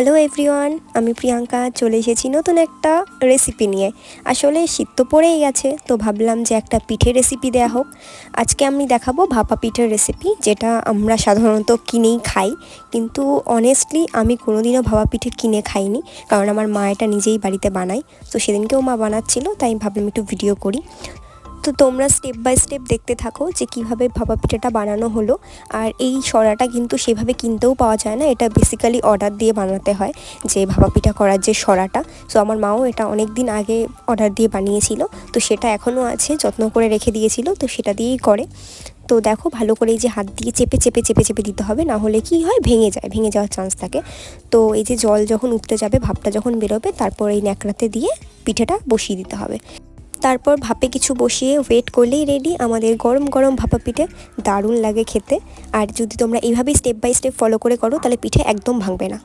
Hello everyone আমি প্রিয়াঙ্কা। চলে এসেছি নতুন একটা রেসিপি নিয়ে। আসলে শীত তো পড়েই গেছে, তো ভাবলাম যে একটা পিঠে রেসিপি দেয়া হোক। আজকে আমি দেখাবো ভাপা পিঠের রেসিপি যেটা আমরা সাধারণত কিনেই খাই। কিন্তু অনেস্টলি আমি কোনোদিনও ভাপা পিঠে কিনে খাইনি, কারণ আমার মা এটা নিজেই বাড়িতে বানায়। তো সেদিনকেও মা বানাচ্ছিল, তাই ভাবলাম একটু ভিডিও করি। তো তোমরা স্টেপ বাই স্টেপ দেখতে থাকো যে কীভাবে ভাপা পিঠাটা বানানো হলো। আর এই সরাটা কিন্তু সেভাবে কিনতেও পাওয়া যায় না, এটা বেসিক্যালি অর্ডার দিয়ে বানাতে হয় যে ভাপা পিঠা করার যে সরাটা। সো আমার মাও এটা অনেক দিন আগে অর্ডার দিয়ে বানিয়েছিল, তো সেটা এখনও আছে, যত্ন করে রেখে দিয়েছিল, তো সেটা দিয়েই করে। তো দেখো ভালো করে এই যে হাত দিয়ে চেপে চেপে চেপে চেপে দিতে হবে, না হলে কি হয়? ভেঙে যায়, ভেঙে যাওয়ার চান্স থাকে। তো এই যে জল যখন উঠতে যাবে, ভাপটা যখন বেরোবে, তারপর এই ন্যাকড়াতে দিয়ে পিঠেটা বসিয়ে দিতে হবে। তারপর ভাপে কিছু বসিয়ে ওয়েট করলেই রেডি আমাদের গরম গরম ভাপা পিঠে দারুণ লাগে খেতে। আর যদি তোমরা এইভাবেই স্টেপ বাই স্টেপ ফলো করে করো, তাহলে পিঠে একদম ভাঙবে না।